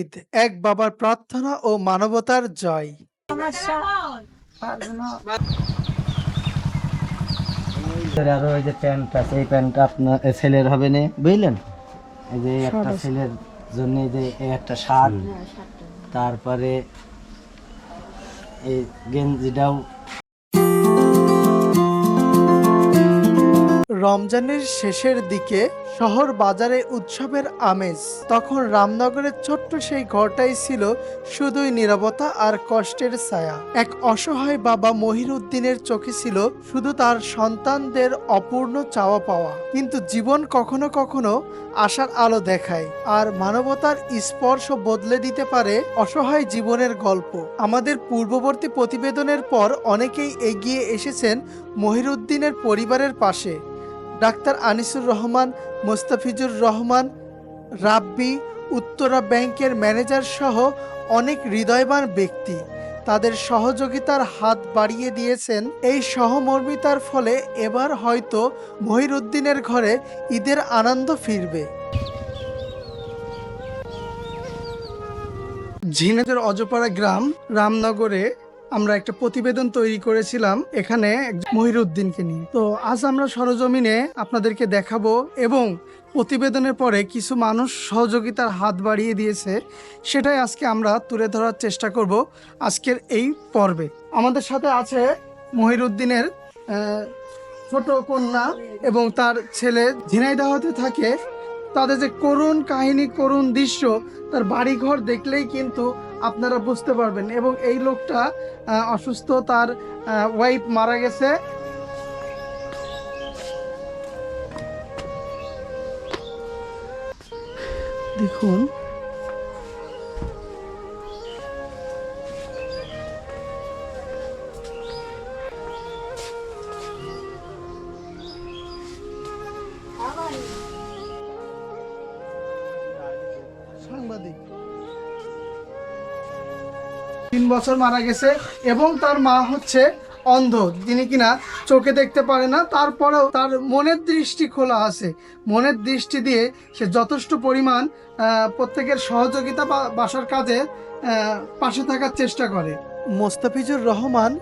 ঈদ এক বাবার প্রার্থনা ও মানবতার জয়। আরও এই যে প্যান্ট আছে এই প্যান্টটা আপনার ছেলের হবে না বুঝলেন? এই যে একটা ছেলের জন্য এই যে একটা শার্ট তারপরে এই গেঞ্জিটাও রমজানের শেষের দিকে শহর বাজারে উৎসবের আমেজ। তখন রামনগরের ছোট্ট সেই ঘরটাই ছিল শুধুই নীরবতা আর কষ্টের ছায়া। এক অসহায় বাবা মহিরুদ্দিনের চোখে ছিল শুধু তার সন্তানদের অপূর্ণ চাওয়া পাওয়া। কিন্তু জীবন কখনো কখনো আশার আলো দেখায় আর মানবতার স্পর্শ বদলে দিতে পারে অসহায় জীবনের গল্প। আমাদের পূর্ববর্তী প্রতিবেদনের পর অনেকেই এগিয়ে এসেছেন মহিরুদ্দিনের পরিবারের পাশে। ডাক্তার আনিসুর রহমান, মোস্তাফিজুর রহমান, রাব্বি, উত্তরা ব্যাংকের ম্যানেজার সহ অনেক হৃদয়বান ব্যক্তি। তাদের সহযোগিতার হাত বাড়িয়ে দিয়েছেন এই সহমর্মিতার ফলে এবার হয়তো মহিরুদ্দিনের ঘরে ঈদের আনন্দ ফিরবে। ঝিনাইদের অজপাড়া গ্রাম রামনগরে আমরা একটা প্রতিবেদন তৈরি করেছিলাম এখানে মহিরুদ্দিনকে নিয়ে। তো আজ আমরা সরজমিনে আপনাদেরকে দেখাবো এবং প্রতিবেদনের পরে কিছু মানুষ সহযোগিতার হাত বাড়িয়ে দিয়েছে, সেটাই আজকে আমরা তুলে ধরার চেষ্টা করব আজকের এই পর্বে। আমাদের সাথে আছে মহিরুদ্দিনের ছোট কন্যা এবং তার ছেলে। ঝিনাইদহতে থাকে, তাদের যে করুণ কাহিনী, করুণ দৃশ্য, তার বাড়িঘর দেখলেই কিন্তু আপনারা বুঝতে পারবেন। এবং এই লোকটা অসুস্থ তার ওয়াইফ মারা গেছে। দেখুন তিন বছর মারা গেছে এবং তার মা হচ্ছে অন্ধ, যিনি কিনা চোখে দেখতে পারে না। তারপরেও তার মনের দৃষ্টি খোলা আছে। মনের দৃষ্টি দিয়ে সে যথেষ্ট পরিমাণ প্রত্যেকের সহযোগিতা বা, বাসার কাজে পাশে থাকার চেষ্টা করে। মোস্তাফিজুর রহমান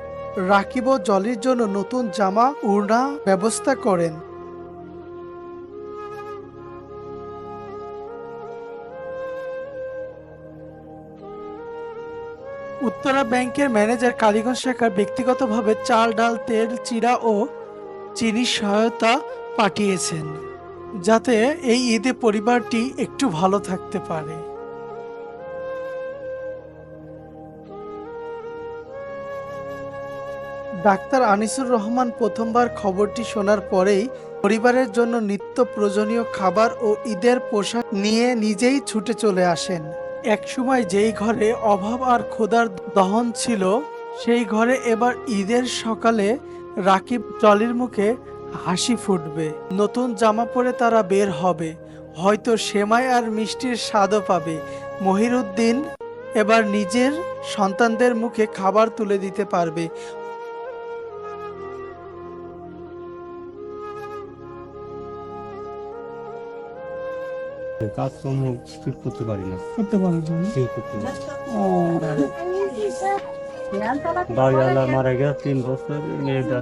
রাকিব জলির জন্য নতুন জামা, উড়না ব্যবস্থা করেন। উত্তরা ব্যাংকের ম্যানেজার কালীগঞ্জ শাখার ব্যক্তিগতভাবে চাল, ডাল, তেল চিরা ও চিনির সহায়তা পাঠিয়েছেন, যাতে এই ঈদে পরিবারটি একটু ভালো থাকতে পারে। ডাক্তার আনিসুর রহমান প্রথমবার খবরটি শোনার পরেই পরিবারের জন্য নিত্য প্রয়োজনীয় খাবার ও ঈদের পোশাক নিয়ে নিজেই ছুটে চলে আসেন। একসময় যেই ঘরে অভাব আর ক্ষুধার দহন ছিল, সেই ঘরে এবার ঈদের সকালে রাকিব জলির মুখে হাসি ফুটবে। নতুন জামা পরে তারা বের হবে। হয়তো সেমাই আর মিষ্টির স্বাদও পাবে। মহিরুদ্দিন এবার নিজের সন্তানদের মুখে খাবার তুলে দিতে পারবে। কাজকর্ম ঠিক করতে পারি না করতে পারবেন ঠিক করতে পারি বাড়িওয়ালা মারা গেছে তিন বছর মেয়েটা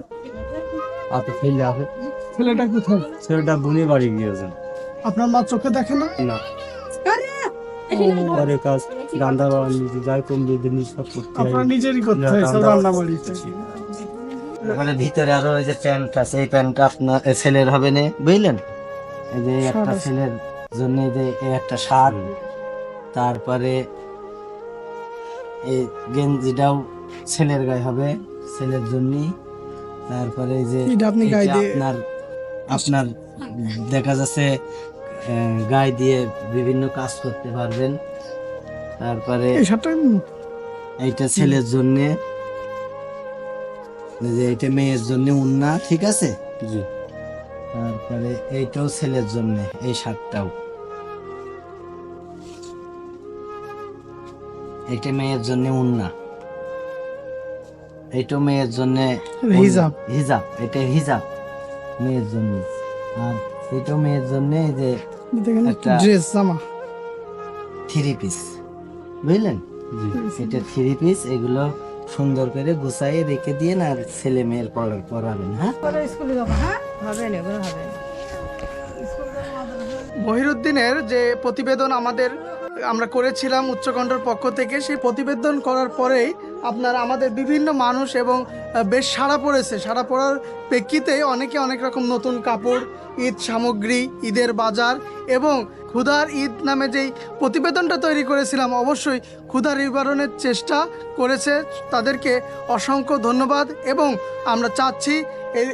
হাতে ফেলে আছে ছেলেটা কোথায় ছেলেটা বুনি বাড়ি গিয়েছে আপনার মা চোখে দেখে না না পরে কাজ রান্না বান্না নিজে যাই কম যদি নিজে সব করতে আপনার নিজেরই করতে হয় সব রান্না বাড়িতে মানে ভিতরে আরও এই যে প্যান্ট আছে এই প্যান্টটা আপনার ছেলের হবে না বুঝলেন এই যে একটা ছেলের জন্য যে একটা শার্ট তারপরে এই গেঞ্জিটাও ছেলের গায়ে হবে ছেলের জন্যই। তারপরে এই যে আপনি এটা আপনার আপনার দেখা যাচ্ছে গায়ে দিয়ে বিভিন্ন কাজ করতে পারবেন। তারপরে এইটা ছেলের জন্য। যে এইটা মেয়ের জন্য উন্না ঠিক আছে? জি। তারপরে এইটাও ছেলের জন্য এই শার্টটাও এটা মেয়ের জন্য উন্না। এইটাও মেয়ের জন্য হিজাব। হিজাব এটা হিজাব। মেয়ের জন্য। আর এটাও মেয়ের জন্য এই যে ড্রেস জামা। থ্রি পিস বুঝলেন? এটা থ্রি পিস এগুলো সুন্দর করে গুছাই রেখে দিয়ে আর ছেলে মেয়ের পড়া পড়াবেন হ্যাঁ? পরে স্কুলে যাব হ্যাঁ? হবে না এগুলো হবে না। মহিরুদ্দিনের যে প্রতিবেদন আমাদের আমরা করেছিলাম উচ্চকণ্ঠর পক্ষ থেকে, সেই প্রতিবেদন করার পরেই আপনার আমাদের বিভিন্ন মানুষ এবং বেশ সাড়া পড়েছে। সাড়া পড়ার প্রেক্ষিতে অনেকে অনেক রকম নতুন কাপড়, ঈদ সামগ্রী, ঈদের বাজার এবং ক্ষুধার ঈদ নামে যেই প্রতিবেদনটা তৈরি করেছিলাম, অবশ্যই ক্ষুধার নিবারণের চেষ্টা করেছে। তাদেরকে অসংখ্য ধন্যবাদ এবং আমরা চাচ্ছি এই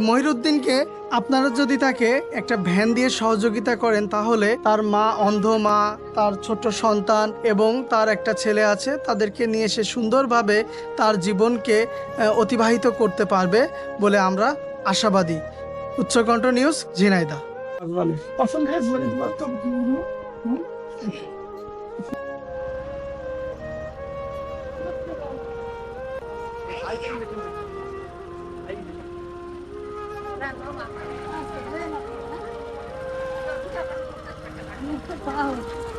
মহিরুদ্দিনকে আপনারা যদি তাকে একটা ভ্যান দিয়ে সহযোগিতা করেন তাহলে তার মা অন্ধ মা তার ছোট সন্তান এবং তার একটা ছেলে আছে তাদেরকে নিয়ে সে সুন্দরভাবে তার জীবনকে অতিবাহিত করতে পারবে বলে আমরা আশাবাদী। Uchchakantha news Jhenaidah Wow.